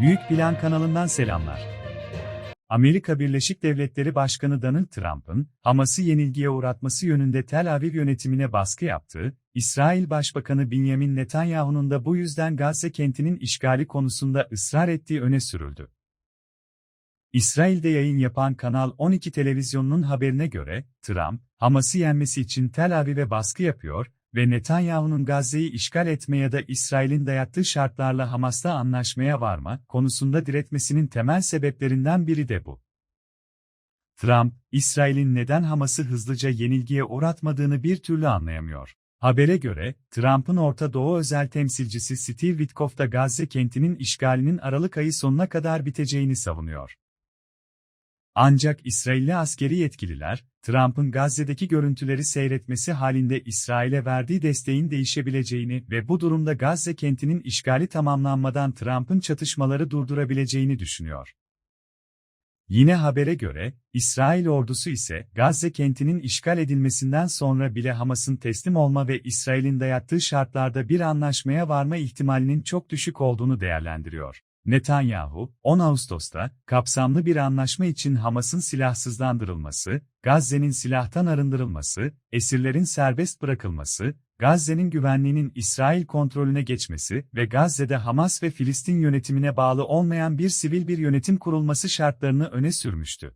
Büyük Plan kanalından selamlar. Amerika Birleşik Devletleri Başkanı Donald Trump'ın, Hamas'ı yenilgiye uğratması yönünde Tel Aviv yönetimine baskı yaptığı, İsrail Başbakanı Benjamin Netanyahu'nun da bu yüzden Gazze kentinin işgali konusunda ısrar ettiği öne sürüldü. İsrail'de yayın yapan Kanal 12 televizyonunun haberine göre, Trump, Hamas'ı yenmesi için Tel Aviv'e baskı yapıyor ve Netanyahu'nun Gazze'yi işgal etme ya da İsrail'in dayattığı şartlarla Hamas'ta anlaşmaya varma konusunda diretmesinin temel sebeplerinden biri de bu. Trump, İsrail'in neden Hamas'ı hızlıca yenilgiye uğratmadığını bir türlü anlayamıyor. Habere göre, Trump'ın Orta Doğu özel temsilcisi Steve Witkoff da Gazze kentinin işgalinin Aralık ayı sonuna kadar biteceğini savunuyor. Ancak İsrailli askeri yetkililer, Trump'ın Gazze'deki görüntüleri seyretmesi halinde İsrail'e verdiği desteğin değişebileceğini ve bu durumda Gazze kentinin işgali tamamlanmadan Trump'ın çatışmaları durdurabileceğini düşünüyor. Yine habere göre, İsrail ordusu ise Gazze kentinin işgal edilmesinden sonra bile Hamas'ın teslim olma ve İsrail'in dayattığı şartlarda bir anlaşmaya varma ihtimalinin çok düşük olduğunu değerlendiriyor. Netanyahu, 10 Ağustos'ta, kapsamlı bir anlaşma için Hamas'ın silahsızlandırılması, Gazze'nin silahtan arındırılması, esirlerin serbest bırakılması, Gazze'nin güvenliğinin İsrail kontrolüne geçmesi ve Gazze'de Hamas ve Filistin yönetimine bağlı olmayan bir sivil bir yönetim kurulması şartlarını öne sürmüştü.